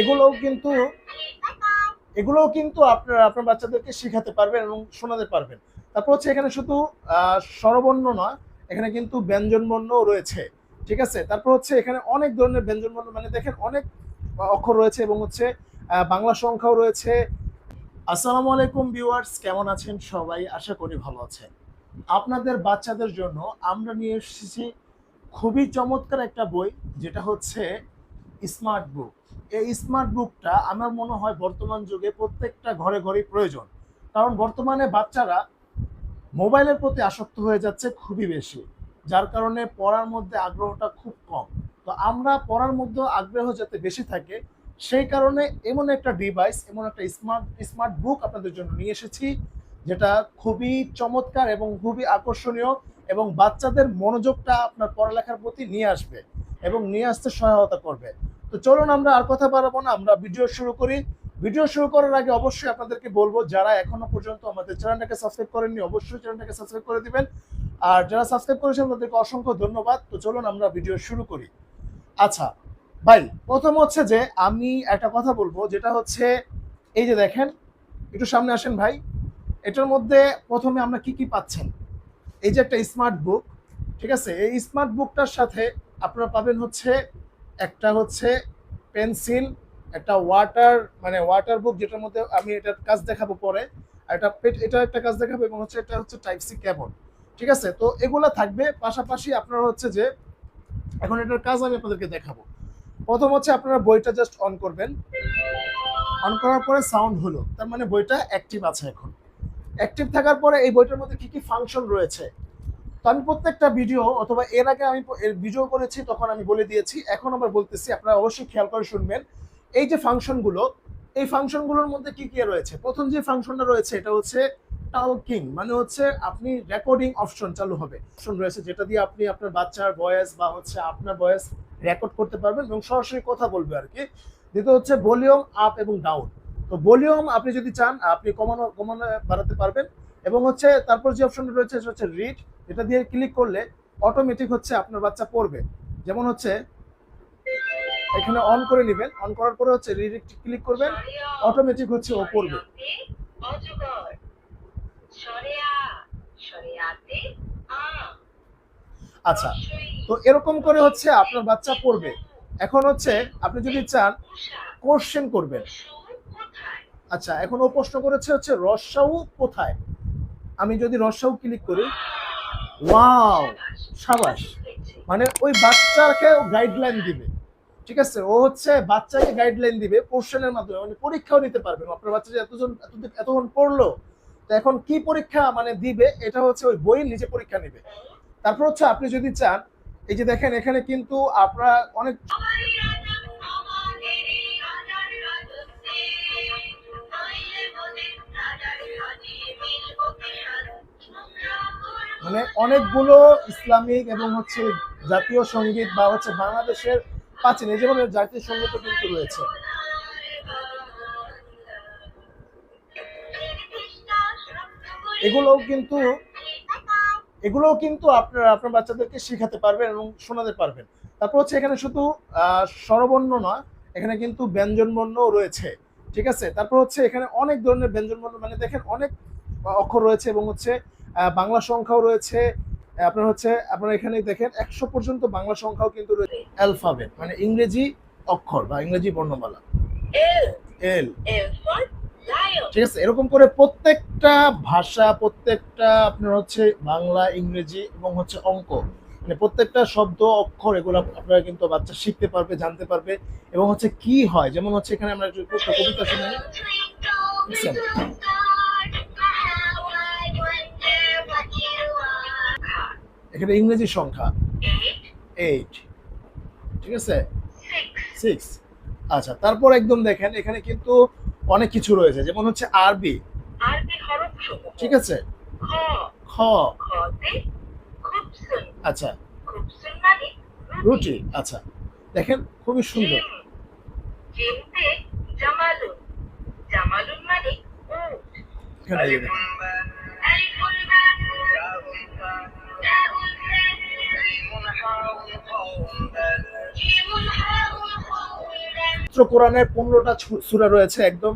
এগুলোও কিন্তু এগুলোও কিন্তু আপনার আপনার বাচ্চাদেরকে শেখাতে পারবেন এবং শোনাতে পারবেন। তারপর হচ্ছে এখানে শুধু স্বরবর্ণ নয়, এখানে কিন্তু ব্যঞ্জনবর্ণও রয়েছে, ঠিক আছে? তারপর হচ্ছে এখানে অনেক ধরনের ব্যঞ্জনবর্ণ মানে দেখেন অনেক অক্ষর রয়েছে এবং হচ্ছে বাংলা সংখ্যাও রয়েছে। আসসালামু আলাইকুম ভিউয়ার্স, কেমন আছেন সবাই? আশা করি ভালো আছেন। আপনাদের বাচ্চাদের জন্য আমরা নিয়ে এসেছি খুবই চমৎকার একটা বই, যেটা হচ্ছে স্মার্ট বুক। এই স্মার্ট বুকটা আমার মনে হয় বর্তমান যুগে প্রত্যেকটা ঘরে ঘরেই প্রয়োজন। কারণ বর্তমানে বাচ্চারা মোবাইলের প্রতি আসক্ত হয়ে যাচ্ছে খুবই বেশি, যার কারণে পড়ার মধ্যে আগ্রহটা খুব কম। তো আমরা পড়ার মধ্যে আগ্রহ যাতে বেশি থাকে, সেই কারণে এমন একটা ডিভাইস এমন একটা স্মার্ট স্মার্ট বুক আপনাদের জন্য নিয়ে এসেছি, যেটা খুবই চমৎকার এবং খুবই আকর্ষণীয় এবং বাচ্চাদের মনোযোগটা আপনার পড়ালেখার প্রতি নিয়ে আসবে এবং নিয়ে আসতে সহায়তা করবে। তো চলুন আমরা আর কথা বাড়াবো না, আমরা ভিডিও শুরু করি। ভিডিও শুরু করার আগে অবশ্যই আপনাদেরকে বলব, যারা এখনও পর্যন্ত আমাদের চ্যানেলটাকে সাবস্ক্রাইব করেননি, অবশ্যই চ্যানেলটাকে সাবস্ক্রাইব করে দিবেন। আর যারা সাবস্ক্রাইব করেছেন, তাদেরকে অসংখ্য ধন্যবাদ। তো চলুন আমরা ভিডিও শুরু করি। আচ্ছা ভাই, প্রথম হচ্ছে যে আমি একটা কথা বলব, যেটা হচ্ছে, এই যে দেখেন, একটু সামনে আসেন ভাই। এটার মধ্যে প্রথমে আমরা কি কি পাচ্ছেন? এই যে একটা স্মার্ট বুক ঠিক আছে? এই স্মার্ট বুকটার সাথে আপনারা পাবেন হচ্ছে, একটা হচ্ছে পেন্সিল একটা ওয়াটার মানে ওয়াটার বুক যেটার মধ্যে আমি এটার কাজ দেখাবো পরে, আর এটা এটা একটা কাজ দেখাবো এবং হচ্ছে এটা হচ্ছে টাইপ সি কেবল ঠিক আছে? তো এগুলা থাকবে, পাশাপাশি আপনারা হচ্ছে যে এখন এটার কাজ আমি আপনাদেরকে দেখাবো। প্রথম হচ্ছে আপনারা বইটা জাস্ট অন করবেন। অন করার পরে সাউন্ড হলো, তার মানে বইটা অ্যাক্টিভ আছে এখন। অ্যাক্টিভ থাকার পরে এই বইটার মধ্যে কি কি ফাংশন রয়েছে? তো আমি প্রত্যেকটা ভিডিও অথবা এর আগে আমি ভিডিও করেছি, তখন আমি বলে দিয়েছি। এখন আবার বলতেছি, আপনারা অবশ্যই খেয়াল করে শুনবেন। এই যে ফাংশনগুলো, এই ফাংশনগুলোর মধ্যে কি কি রয়েছে? প্রথম যে ফাংশনটা রয়েছে, এটা হচ্ছে টালকিং মানে হচ্ছে আপনি রেকর্ডিং অপশন চালু হবে। অপশন রয়েছে যেটা দিয়ে আপনি আপনার বাচ্চার ভয়েস বা হচ্ছে আপনার ভয়েস রেকর্ড করতে পারবেন এবং সরাসরি কথা বলবে আর কি। দ্বিতীয় হচ্ছে ভলিউম আপ এবং ডাউন তো ভলিউম আপনি যদি চান, আপনি কমানো কমানো বাড়াতে পারবেন। এবং হচ্ছে তারপর যে অপশনটা রয়েছে, সেটা হচ্ছে রিড এটা দিয়ে ক্লিক করলে অটোমেটিক হচ্ছে আপনার বাচ্চা পড়বে। যেমন হচ্ছে এখানে অন করে নেবেন। অন করার পরে হচ্ছে রিড ক্লিক করবেন। অটোমেটিক হচ্ছে ও পড়বে আচ্ছা তো এরকম করে হচ্ছে আপনার বাচ্চা পড়বে। এখন হচ্ছে আপনি যদি চান কোশ্চেন করবেন। আচ্ছা এখন ও প্রশ্ন করেছে হচ্ছে, রসাউ কোথায়? আমি যদি রসাউ ক্লিক করি ওয়াও সাবাস। মানে ওই বাচ্চাকে গাইডলাইন দিবে। ঠিক আছে? ও হচ্ছে বাচ্চাকে গাইডলাইন দিবে কোশ্চেনের মাধ্যমে। মানে পরীক্ষাও নিতে পারবে। আপনার বাচ্চা যে এতজন এতক্ষণ পড়ল, তো এখন কি পরীক্ষা মানে দিবে? এটা হচ্ছে ওই বই নিজে পরীক্ষা নেবে। তারপর হচ্ছে আপনি যদি চান, এই যে দেখেন, এখানে কিন্তু আপনারা অনেক মানে অনেকগুলো ইসলামিক এবং হচ্ছে জাতীয় সংগীত বা হচ্ছে বাংলাদেশের প্রাচীন এই যেমন জাতীয় সঙ্গীতও কিন্তু রয়েছে। এগুলোও কিন্তু এগুলোও কিন্তু আপনার আপনার বাচ্চাদেরকে শেখাতে পারবেন এবং শোনাতে পারবেন। তারপর হচ্ছে এখানে শুধু স্বরবর্ণ নয় এখানে কিন্তু ব্যঞ্জনবর্ণও রয়েছে। ঠিক আছে? তারপর হচ্ছে এখানে অনেক ধরনের ব্যঞ্জনবর্ণ মানে দেখেন অনেক অক্ষর রয়েছে এবং হচ্ছে বাংলা সংখ্যাও রয়েছে আপনার হচ্ছে আপনার এখানে দেখেন একশো পর্যন্ত বাংলা সংখ্যাও কিন্তু রয়েছে অ্যালফাবেট মানে ইংরেজি অক্ষর বা ইংরেজি বর্ণমালা। এল। ঠিক আছে এরকম করে প্রত্যেকটা ভাষা প্রত্যেকটা আপনার হচ্ছে বাংলা ইংরেজি এবং হচ্ছে অঙ্ক মানে প্রত্যেকটা শব্দ অক্ষর এগুলো আপনারা কিন্তু বাচ্চা শিখতে পারবে জানতে পারবে এবং হচ্ছে কি হয়। যেমন হচ্ছে এখানে আমরা কবিতা শুনি। এখানে ইংরেজি সংখ্যা এইট ঠিক আছে? সিক্স আচ্ছা তারপর একদম দেখেন এখানে কিন্তু অনেক কিছু রয়েছে যেমন হচ্ছে আরবি। ঠিক আছে? খ। আচ্ছা। মানে রুটি। আচ্ছা। দেখেন খুবই সুন্দর। মানে এখানে কোরআনের পনেরোটা সুরা রয়েছে একদম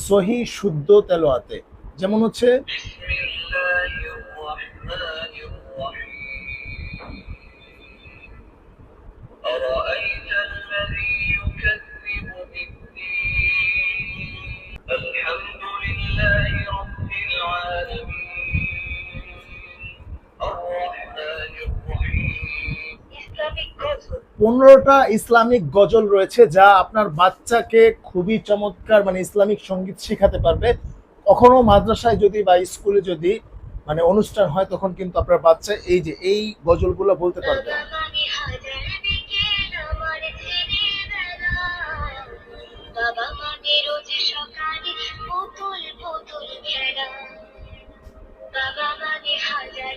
সহি শুদ্ধ তেলোয়াতে যেমন হচ্ছে পনেরোটা ইসলামিক গজল রয়েছে যা আপনার বাচ্চাকে খুবই চমৎকার মানে ইসলামিক সংগীত শেখাতে পারবে। কখনো মাদ্রাসায় যদি বা স্কুলে যদি মানে অনুষ্ঠান হয়, তখন কিন্তু আপনার বাচ্চা এই যে, এই গজলগুলো বলতে পারবে। বাবা মানে হাজার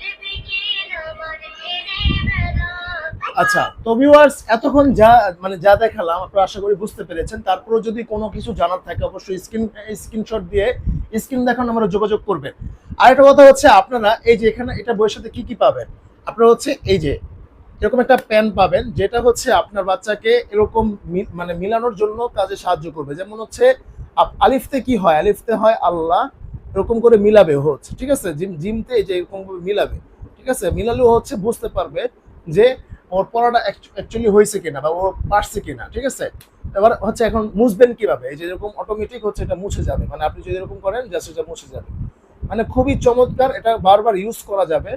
আচ্ছা তো ভিউয়ার্স এতক্ষণ যা মানে যা দেখালাম, আপনারা আশা করি বুঝতে পেরেছেন। তারপরেও যদি কোনো কিছু জানার থাকে, অবশ্যই স্ক্রিন স্ক্রিনশট দিয়ে স্ক্রিন দেখানো আমরা যোগাযোগ করবেন। আর একটা কথা হচ্ছে, আপনারা এই যে এখানে, এটা বইয়ের সাথে কি কি পাবেন? আপনারা হচ্ছে এই যে, এরকম একটা পেন পাবেন, যেটা হচ্ছে আপনার বাচ্চাকে এরকম মানে মিলানোর জন্য কাজে সাহায্য করবে। যেমন হচ্ছে আলিফতে কি হয়? আলিফতে হয় আল্লাহ, এরকম করে মিলাবে হচ্ছে, ঠিক আছে? জিম, জিমতে যে এরকম মিলাবে, ঠিক আছে? মিলালেও হচ্ছে বুঝতে পারবে যে ওর পড়াটা অ্যাকচুয়ালি হয়েছে কিনা বা ও পারছে কিনা, ঠিক আছে? এবার হচ্ছে এখন মুছবেন কীভাবে? এই যে এরকম অটোমেটিক হচ্ছে এটা মুছে যাবে। মানে আপনি যদি এরকম করেন জাস্ট এটা মুছে যাবে। মানে খুবই চমৎকার, এটা বারবার ইউজ করা যাবে।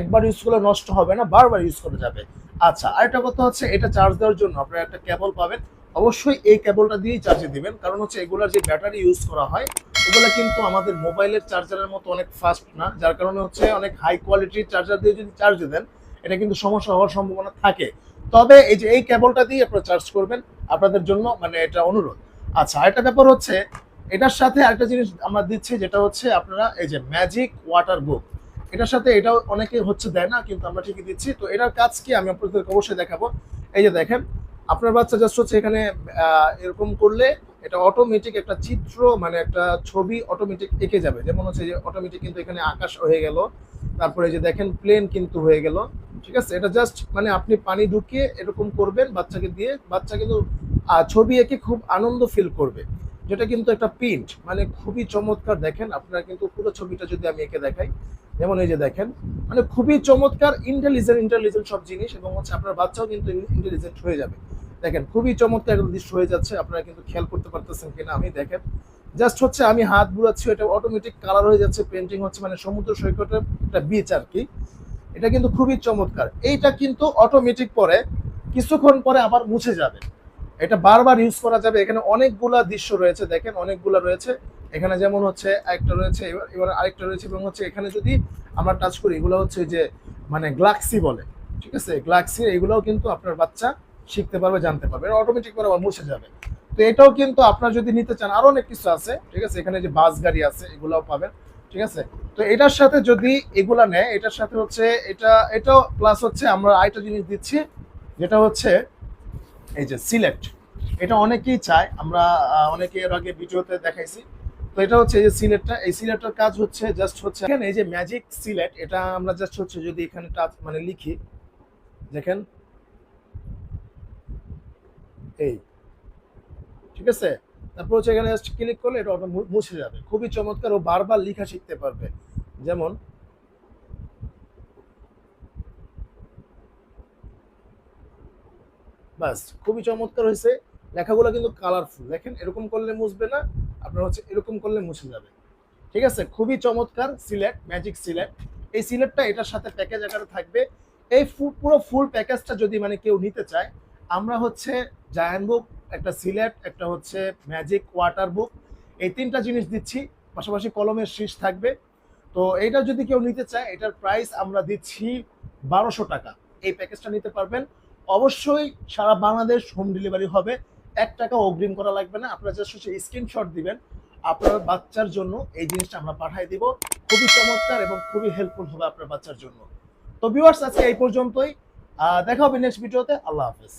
একবার ইউজ করলে নষ্ট হবে না, বারবার ইউজ করা যাবে। আচ্ছা আরেকটা কথা হচ্ছে, এটা চার্জ দেওয়ার জন্য আপনারা একটা কেবল পাবেন। অবশ্যই এই কেবলটা দিয়েই চার্জে দিবেন। কারণ হচ্ছে এগুলার যে ব্যাটারি ইউজ করা হয়, ওগুলো কিন্তু আমাদের মোবাইলের চার্জারের মতো অনেক ফাস্ট না। যার কারণে হচ্ছে অনেক হাই কোয়ালিটির চার্জার দিয়ে যদি চার্জ দেন এটা কিন্তু সমস্যা হওয়ার সম্ভাবনা থাকে। তবে এই যে এই কেবলটা দিয়ে আপনারা চার্জ করবেন, আপনাদের জন্য মানে এটা অনুরোধ। আচ্ছা আরেকটা ব্যাপার হচ্ছে, এটার সাথে আরেকটা জিনিস আমরা দিচ্ছি, যেটা হচ্ছে আপনারা এই যে ম্যাজিক ওয়াটার বুক এটার সাথে এটাও অনেকে হচ্ছে দেয় না, কিন্তু আমরা ঠিকই দিচ্ছি। তো এটার কাজ কি আমি আপনাদেরকে অবশ্যই দেখাবো। এই যে দেখেন, আপনার বাচ্চা জাস্ট হচ্ছে এখানে এরকম করলে এটা অটোমেটিক একটা চিত্র মানে একটা ছবি অটোমেটিক এঁকে যাবে। যেমন হচ্ছে যে অটোমেটিক কিন্তু এখানে আকাশ হয়ে গেল। তারপরে যে দেখেন প্লেন কিন্তু হয়ে গেল। ঠিক আছে? এটা জাস্ট মানে আপনি পানি ঢুকিয়ে এরকম করবেন বাচ্চাকে দিয়ে। বাচ্চা কিন্তু ছবি এঁকে খুব আনন্দ ফিল করবে। যেটা কিন্তু একটা প্রিন্ট মানে খুবই চমৎকার দেখেন, আপনারা কিন্তু পুরো ছবিটা যদি আমি এঁকে দেখাই। যেমন এই যে দেখেন মানে খুবই চমৎকার ইন্টেলিজেন্ট ইন্টেলিজেন্ট সব জিনিস এবং হচ্ছে আপনার বাচ্চাও কিন্তু ইন্টেলিজেন্ট হয়ে যাবে। দেখেন, খুবই চমৎকার একটা দৃশ্য হয়ে যাচ্ছে, আপনারা কিন্তু খেয়াল করতে পারতেছেন কিনা আমি দেখেন। জাস্ট হচ্ছে আমি হাত বুড়াচ্ছি এটা অটোমেটিক কালার হয়ে যাচ্ছে পেন্টিং হচ্ছে মানে সমুদ্র সৈকতের একটা বিচ আর কি। এটা কিন্তু খুবই চমৎকার। এইটা কিন্তু অটোমেটিক পরে, কিছুক্ষণ পরে আবার মুছে যাবে। এটা বারবার ইউজ করা যাবে। এখানে অনেকগুলা দৃশ্য রয়েছে, দেখেন অনেকগুলা রয়েছে। এখানে যেমন হচ্ছে একটা রয়েছে, এবার আরেকটা রয়েছে এবং হচ্ছে এখানে যদি আমরা টাচ করি, এগুলো হচ্ছে যে মানে গ্লাক্সি বলে, ঠিক আছে? গ্লাক্সি, এগুলোও কিন্তু আপনার বাচ্চা শিখতে পারবে, জানতে পারবে। এটা অটোমেটিক করে আবার মুছে যাবে। তো এটাও কিন্তু আপনার যদি নিতে চান, আরও অনেক কিছু আছে, ঠিক আছে? এখানে যে বাস গাড়ি আছে, এগুলাও পাবেন। ঠিক আছে? তো এটার সাথে যদি এগুলা নেয়, এটার সাথে হচ্ছে এটা, এটাও প্লাস হচ্ছে আমরা আরেকটা জিনিস দিচ্ছি, যেটা হচ্ছে এই যে সিলেক্ট এটা অনেকেই চায়, আমরা অনেকে এর আগে ভিডিওতে দেখাইছি। তো এটা হচ্ছে এই যে সিলেটটা এই সিলেটের কাজ হচ্ছে জাস্ট হচ্ছে এখানে এই যে ম্যাজিক সিলেট এটা আমরা জাস্ট হচ্ছে যদি এখানে টাচ মানে লিখি, দেখেন। এই, ঠিক আছে? তারপর হচ্ছে এখানে জাস্ট ক্লিক করলে এটা মু- মুছে যাবে। খুবই চমৎকার ও বারবার লেখা শিখতে পারবে। যেমন, বাস, খুবই চমৎকার হয়েছে। লেখাগুলো কিন্তু কালারফুল দেখেন, এরকম করলে মুছবে না, আপনার হচ্ছে এরকম করলে মুছে যাবে। ঠিক আছে? খুবই চমৎকার সিলেট ম্যাজিক সিলেট এই সিলেটটা এটার সাথে প্যাকেজ আকারে থাকবে। এই পুরো ফুল প্যাকেজটা যদি মানে কেউ নিতে চায়, আমরা হচ্ছে জায়ান্ট বুক একটা সিলেট, একটা হচ্ছে ম্যাজিক ওয়াটার বুক। এই তিনটা জিনিস দিচ্ছি, পাশাপাশি কলমের শীষ থাকবে। তো এটা যদি কেউ নিতে চায়, এটার প্রাইস আমরা দিচ্ছি বারোশো টাকা। এই প্যাকেজটা নিতে পারবেন। অবশ্যই সারা বাংলাদেশ হোম ডেলিভারি হবে। এক টাকা অগ্রিম করা লাগবে না। আপনারা জাস্ট হচ্ছে স্ক্রিনশট দিবেন। আপনার বাচ্চার জন্য এই জিনিসটা আমরা পাঠিয়ে দিব। খুবই চমৎকার এবং খুবই হেল্পফুল হবে আপনার বাচ্চার জন্য। তো ভিউয়ার্স আজকে এই পর্যন্তই। দেখা হবে নেক্সট ভিডিওতে আল্লাহ হাফেজ।